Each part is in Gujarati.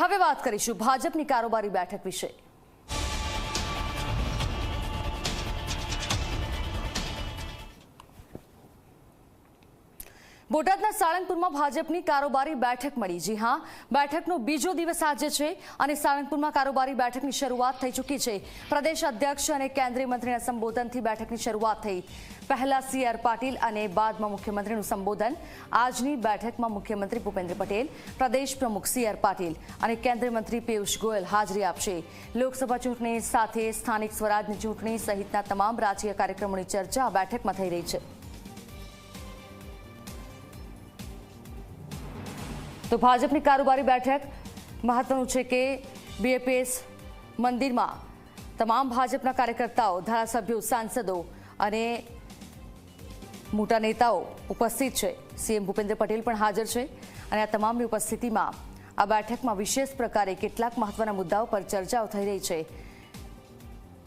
હવે વાત કરીશું ભાજપની કારોબારી બેઠક વિશે. બોટાદના સાળંગપુરમાં ભાજપની કારોબારી બેઠક મળી. જી હા, બેઠકનો બીજો દિવસ આજે છે અને સાળંગપુરમાં કારોબારી બેઠકની શરૂઆત થઈ ચૂકી છે. પ્રદેશ અધ્યક્ષ અને કેન્દ્રીય મંત્રીના સંબોધનથી બેઠકની શરૂઆત થઈ. પહેલા સી આર પાટીલ અને બાદમાં મુખ્યમંત્રીનું સંબોધન. આજની બેઠકમાં મુખ્યમંત્રી ભૂપેન્દ્ર પટેલ, પ્રદેશ પ્રમુખ સી આર પાટીલ અને કેન્દ્રીય મંત્રી પિયુષ ગોયલ હાજરી આપશે. લોકસભા ચૂંટણી સાથે સ્થાનિક સ્વરાજની ચૂંટણી સહિતના તમામ રાજકીય કાર્યક્રમોની ચર્ચા આ બેઠકમાં થઈ રહી છે. તો ભાજપની કારોબારી બેઠક મહત્વનું છે કે બીએપીએસ મંદિરમાં તમામ ભાજપના કાર્યકર્તાઓ, ધારાસભ્યો, સાંસદો અને મોટા નેતાઓ ઉપસ્થિત છે. સીએમ ભૂપેન્દ્ર પટેલ પણ હાજર છે અને આ તમામની ઉપસ્થિતિમાં આ બેઠકમાં વિશેષ પ્રકારે કેટલાક મહત્વના મુદ્દાઓ પર ચર્ચાઓ થઈ રહી છે.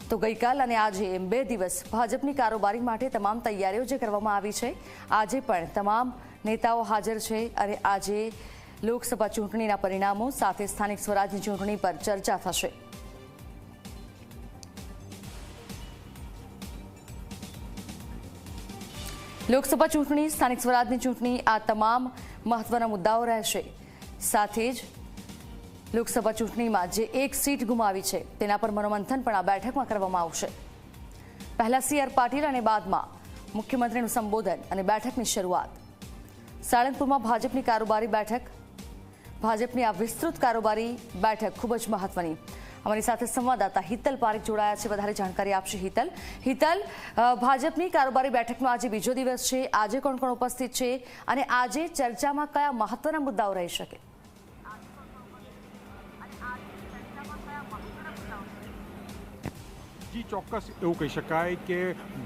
તો ગઈકાલ અને આજે એમ બે દિવસ ભાજપની કારોબારી માટે તમામ તૈયારીઓ જે કરવામાં આવી છે, આજે પણ તમામ નેતાઓ હાજર છે અને આજે લોકસભા ચૂંટણીના પરિણામો સાથે સ્થાનિક સ્વરાજની ચૂંટણી પર ચર્ચા થશે. લોકસભા ચૂંટણી, સ્થાનિક સ્વરાજની ચૂંટણી, આ તમામ મહત્વના મુદ્દાઓ રહેશે. સાથે જ લોકસભા ચૂંટણીમાં જે એક સીટ ગુમાવી છે, તેના પર મનોમંથન પણ આ બેઠકમાં કરવામાં આવશે. પહેલા સી આર પાટીલ અને બાદમાં મુખ્યમંત્રીનું સંબોધન અને બેઠકની શરૂઆત. સાળંગપુરમાં ભાજપની કારોબારી બેઠક. ભાજપની આ વિસ્તૃત કારોબારી બેઠક ખૂબ જ મહત્વની. અમારી સાથે સંવાદદાતા હિતલ પારેખ જોડાયા છે. વધારે જાણકારી આપશે હિતલ. હિતલ ભાજપની કારોબારી બેઠકનો આજે બીજો દિવસ છે. આજે કોણ કોણ ઉપસ્થિત છે? અને આજે ચર્ચામાં કયા મહત્વના મુદ્દાઓ રહી શકે? જી ચોક્કસ એવું કહી શકાય કે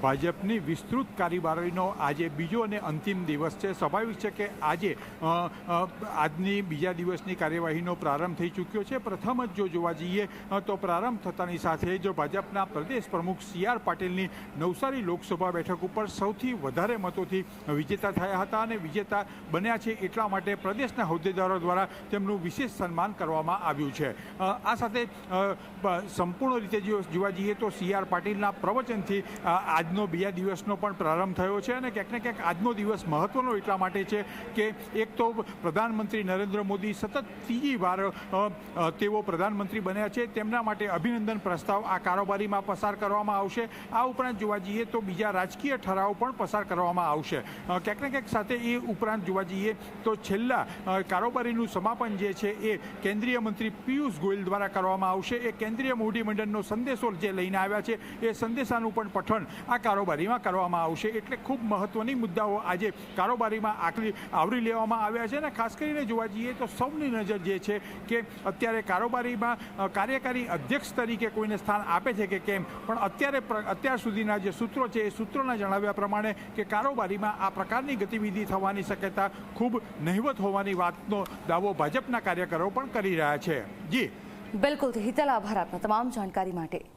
ભાજપની વિસ્તૃત કાર્યવાહીનો આજે બીજો અને અંતિમ દિવસ છે. સ્વાભાવિક છે કે આજે આજની બીજા દિવસની કાર્યવાહીનો પ્રારંભ થઈ ચૂક્યો છે. પ્રથમ જ જો જોવા જઈએ તો પ્રારંભ થતાની સાથે જો ભાજપના પ્રદેશ પ્રમુખ સી આર પાટીલની નવસારી લોકસભા બેઠક ઉપર સૌથી વધારે મતોથી વિજેતા થયા હતા અને વિજેતા બન્યા છે એટલા માટે પ્રદેશના હોદ્દેદારો દ્વારા તેમનું વિશેષ સન્માન કરવામાં આવ્યું છે. આ સાથે સંપૂર્ણ રીતે જો જોવા જઈએ તો સી આર પાટીલના પ્રવચનથી આજનો બીજા દિવસનો પણ પ્રારંભ થયો છે અને ક્યાંક ને ક્યાંક આજનો દિવસ મહત્વનો એટલા માટે છે કે એક તો પ્રધાનમંત્રી નરેન્દ્ર મોદી સતત ત્રીજી વાર તેઓ પ્રધાનમંત્રી બન્યા છે. તેમના માટે અભિનંદન પ્રસ્તાવ આ કારોબારીમાં પસાર કરવામાં આવશે. આ ઉપરાંત જોવા જઈએ તો બીજા રાજકીય ઠરાવ પણ પસાર કરવામાં આવશે. ક્યાંક ને ક્યાંક સાથે એ ઉપરાંત જોવા જઈએ તો છેલ્લા કારોબારીનું સમાપન જે છે એ કેન્દ્રીય મંત્રી પિયુષ ગોયલ દ્વારા કરવામાં આવશે. એ કેન્દ્રીય મંડળનો સંદેશો જે લઈને આવ્યા છે. એ સંદેશાનું પણ પઠન આ કારોબારીમાં કરવામાં આવશે. એટલે ખૂબ મહત્વની મુદ્દાઓ આજે કારોબારીમાં આકરી આવરી લેવામાં આવ્યા છે. અને ખાસ કરીને જોવા જઈએ તો સૌની નજર જે છે કે અત્યારે કારોબારીમાં કાર્યકારી અધ્યક્ષ તરીકે કોઈને સ્થાન આપે છે કે કેમ? પણ અત્યારે અત્યાર સુધીના જે સૂત્રો છે એ સૂત્રોના જણાવ્યા પ્રમાણે કે કારોબારીમાં આ પ્રકારની ગતિવિધિ થવાની શક્યતા ખૂબ નહિવત હોવાની વાતનો દાવો ભાજપના કાર્યકરો પણ કરી રહ્યા છે. જી. બિલકુલ. હિતલ આભાર આપના તમામ જાણકારી માટે.